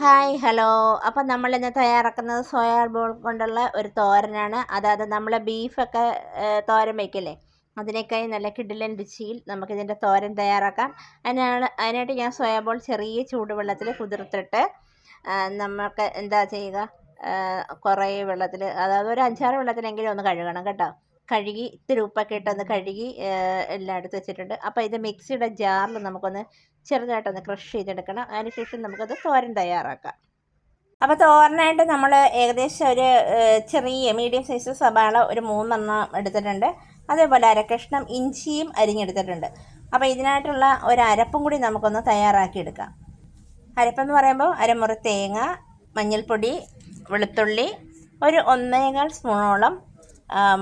Hi hello. അപ്പം നമ്മൾ ഇന്ന് തയ്യാറാക്കുന്നത് സോയാ ബോൾ കൊണ്ടുള്ള ഒരു തോരനാണ്. അതായത് നമ്മൾ ബീഫൊക്കെ തോരൻ വയ്ക്കില്ലേ അതിനേക്കായി നല്ല കിടിലൻ രുചിയിൽ നമുക്കിതിന്റെ തോരൻ തയ്യാറാക്കാം. അതിനാണ് അതിനായിട്ട് ഞാൻ സോയാ ബോൾ ചെറിയ ചൂടുവെള്ളത്തിൽ കുതിർത്തിട്ട് നമുക്ക് എന്താ ചെയ്യുക? കുറേ വെള്ളത്തിൽ അതായത് ഒരു അഞ്ചാറ് വെള്ളത്തിലെങ്കിലും ഒന്ന് കഴുകണം കേട്ടോ. കഴുകി ഇത്തിരി ഉപ്പൊക്കെ ഇട്ടൊന്ന് കഴുകി എല്ലാം എടുത്ത് വെച്ചിട്ടുണ്ട്. അപ്പോൾ ഇത് മിക്സിയുടെ ജാറിൽ നമുക്കൊന്ന് ചെറുതായിട്ടൊന്ന് ക്രഷ് ചെയ്തെടുക്കണം. അതിനുശേഷം നമുക്കത് തോരൻ തയ്യാറാക്കാം. അപ്പോൾ തോരനായിട്ട് നമ്മൾ ഏകദേശം ഒരു ചെറിയ മീഡിയം സൈസ് സവാള ഒരു മൂന്നെണ്ണം എടുത്തിട്ടുണ്ട്. അതേപോലെ അരക്കഷ്ണം ഇഞ്ചിയും അരിഞ്ഞെടുത്തിട്ടുണ്ട്. അപ്പോൾ ഇതിനായിട്ടുള്ള ഒരു അരപ്പും കൂടി നമുക്കൊന്ന് തയ്യാറാക്കി എടുക്കാം അരപ്പെന്ന് പറയുമ്പോൾ അരമുറി തേങ്ങ മഞ്ഞൾപ്പൊടി വെളുത്തുള്ളി ഒരു ഒന്നേകാൽ സ്പൂണോളം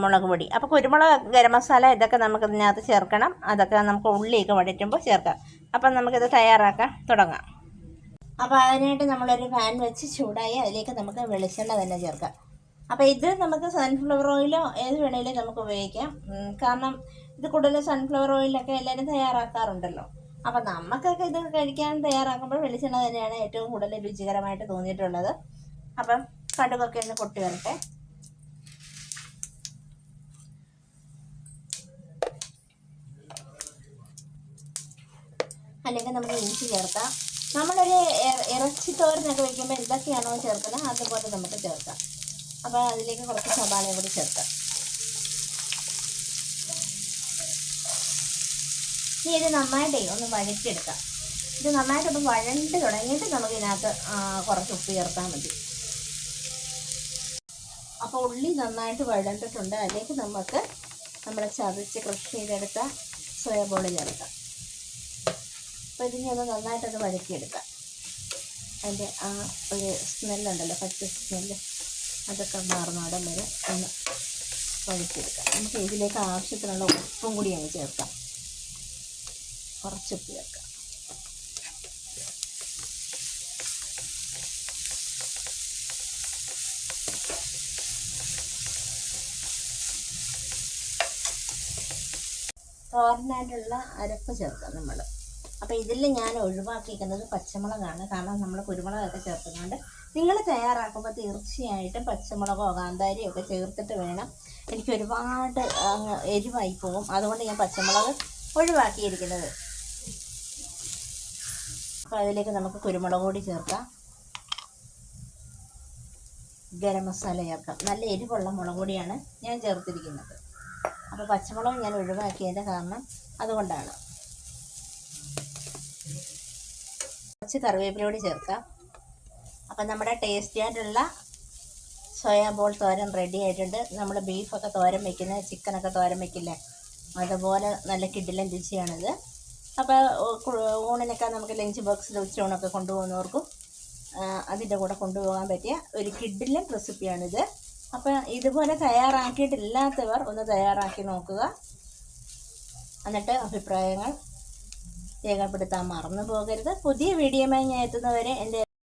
മുളക് പൊടി. അപ്പോൾ കുരുമുളക് ഗരം മസാല ഇതൊക്കെ നമുക്ക് ഇതിനകത്ത് ചേർക്കണം. അതൊക്കെ നമുക്ക് ഉള്ളിയൊക്കെ വടിക്കുമ്പോൾ ചേർക്കാം. അപ്പം നമുക്കിത് തയ്യാറാക്കാൻ തുടങ്ങാം. അപ്പോൾ അതിനായിട്ട് നമ്മളൊരു പാൻ വെച്ച് ചൂടായി അതിലേക്ക് നമുക്ക് വെളിച്ചെണ്ണ തന്നെ ചേർക്കാം. അപ്പോൾ ഇത് നമുക്ക് സൺഫ്ലവർ ഓയിലോ ഏത് വേണേലും നമുക്ക് ഉപയോഗിക്കാം. കാരണം ഇത് കൂടുതൽ സൺഫ്ലവർ ഓയിലൊക്കെ എല്ലാവരും തയ്യാറാക്കാറുണ്ടല്ലോ. അപ്പോൾ നമുക്കൊക്കെ ഇത് കഴിക്കാൻ തയ്യാറാക്കുമ്പോൾ വെളിച്ചെണ്ണ തന്നെയാണ് ഏറ്റവും കൂടുതൽ രുചികരമായിട്ട് തോന്നിയിട്ടുള്ളത്. അപ്പം കടുകൊക്കെ ഒന്ന് പൊട്ടി വരട്ടെ. അല്ലെങ്കിൽ നമുക്ക് ഇഞ്ചി ചേർക്കാം. നമ്മളൊരു ഇറ- ഇറച്ചി തോരനൊക്കെ വയ്ക്കുമ്പോൾ എന്തൊക്കെയാണോ ചേർക്കുന്നത് അതുപോലെ നമുക്ക് ചേർക്കാം. അപ്പോൾ അതിലേക്ക് കുറച്ച് സവാളയും കൂടി ചേർക്കാം. ഇനി ഇത് നന്നായിട്ടേ ഒന്ന് വഴറ്റിയെടുക്കാം. ഇത് നന്നായിട്ടൊന്ന് വഴണ്ട് തുടങ്ങിയിട്ട് നമുക്ക് ഇതിനകത്ത് കുറച്ച് ഉപ്പ് ചേർത്താൽ മതി. അപ്പോൾ ഉള്ളി നന്നായിട്ട് വഴണ്ടിട്ടുണ്ട്. അതിലേക്ക് നമുക്ക് നമ്മൾ ചതച്ച് കൃഷി ചെയ്തെടുത്ത സോയാബോൾ ചേർക്കാം. അപ്പോൾ ഇതിനെ ഒന്ന് നന്നായിട്ടത് വഴക്കിയെടുക്കാം അതിന്റെ ആ ഒരു സ്മെല്ലുണ്ടല്ലോ പച്ച സ്മെല്ല് അതൊക്കെ മാറുന്നോടം വരെ ഒന്ന് വഴക്കിയെടുക്കാം നമുക്ക് ഇതിലേക്ക് ആവശ്യത്തിനുള്ള ഉപ്പും കൂടി അങ്ങ് ചേർക്കാം. കുറച്ച് ഉപ്പ് ചേർക്കാം. തോരനായിട്ടുള്ള അരപ്പ് ചേർക്കാം നമ്മൾ അപ്പോൾ ഇതിൽ ഞാൻ ഒഴിവാക്കിയിരിക്കുന്നത് പച്ചമുളകാണ്. കാരണം നമ്മൾ കുരുമുളകൊക്കെ ചേർക്കുന്നുണ്ട് നിങ്ങൾ തയ്യാറാക്കുമ്പോൾ തീർച്ചയായിട്ടും പച്ചമുളകോ കാന്താരിയോ ഒക്കെ ചേർത്തിട്ട് വേണം. എനിക്ക് ഒരുപാട് എരിവായി പോകും. അതുകൊണ്ട് ഞാൻ പച്ചമുളക് ഒഴിവാക്കിയിരിക്കുന്നത്. അപ്പോൾ അതിലേക്ക് നമുക്ക് കുരുമുളക് കൂടി ചേർക്കാം. ഗരം മസാല ചേർക്കാം. നല്ല എരിവുള്ള മുളക് കൂടിയാണ് ഞാൻ ചേർത്തിരിക്കുന്നത്. അപ്പോൾ പച്ചമുളക് ഞാൻ ഒഴിവാക്കിയതിന്റെ കാരണം അതുകൊണ്ടാണ്. കുറച്ച് കറിവേപ്പിലൂടെ ചേർക്കാം. അപ്പം നമ്മുടെ ടേസ്റ്റി ആയിട്ടുള്ള സോയാ ബോൾ തോരൻ റെഡി ആയിട്ടുണ്ട്. നമ്മൾ ബീഫൊക്കെ തോരൻ വെക്കുന്ന ചിക്കനൊക്കെ തോരൻ വയ്ക്കില്ലേ അതുപോലെ നല്ല കിഡിലൻ രുചിയാണിത്. അപ്പോൾ ഊണിനൊക്കെ നമുക്ക് ലഞ്ച് ബോക്സിൽ ഉച്ചയൂണൊക്കെ കൊണ്ടുപോകുന്നവർക്കും അതിന്റെ കൂടെ കൊണ്ടുപോകാൻ പറ്റിയ ഒരു കിഡിലൻ റെസിപ്പിയാണിത് അപ്പോൾ ഇതുപോലെ തയ്യാറാക്കിയിട്ടില്ലാത്തവർ ഒന്ന് തയ്യാറാക്കി നോക്കുക. എന്നിട്ട് അഭിപ്രായങ്ങൾ രേഖപ്പെടുത്താൻ മറന്നു പോകരുത്. പുതിയ വീഡിയോമായി ഞാൻ എത്തുന്നവരെ എന്റെ